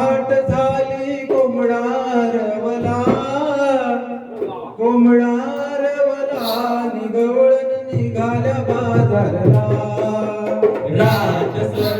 हट झाली कोंबडारवला कोंबडारवला निगवळन निघाल्या बाजारला. राजसर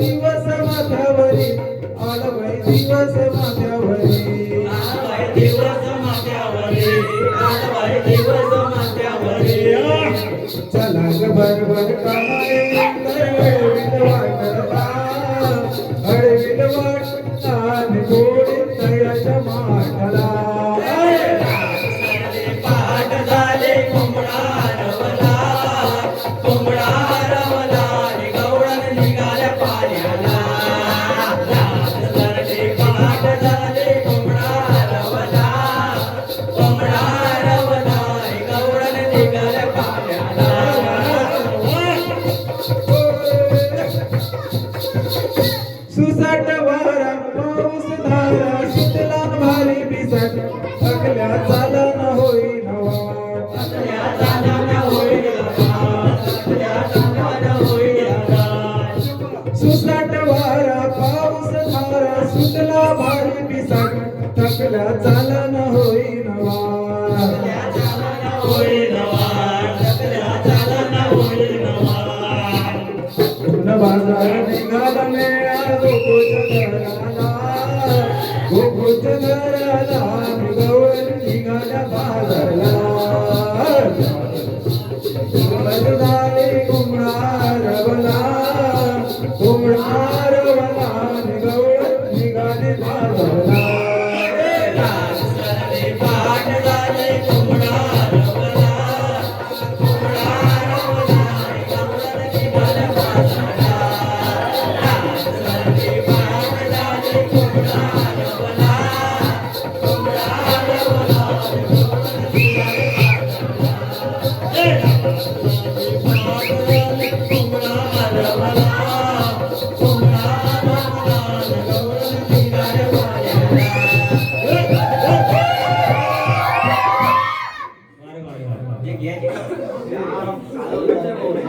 दिवस माथ्यावरी. आला बाई दिवस माथ्यावरी. दिवस दिवस माथ्यावरी. चला ग बरोबर काय अडविल वाटतान गोडी तयाच्या माठाला झाले सगळ्या चालन होई सुसाट वारा पाऊस धारा सुटला भारी पिसाट थकल्या चालन होई बाजार निघाला मेळा गोकुळ गोकुळ ಜನ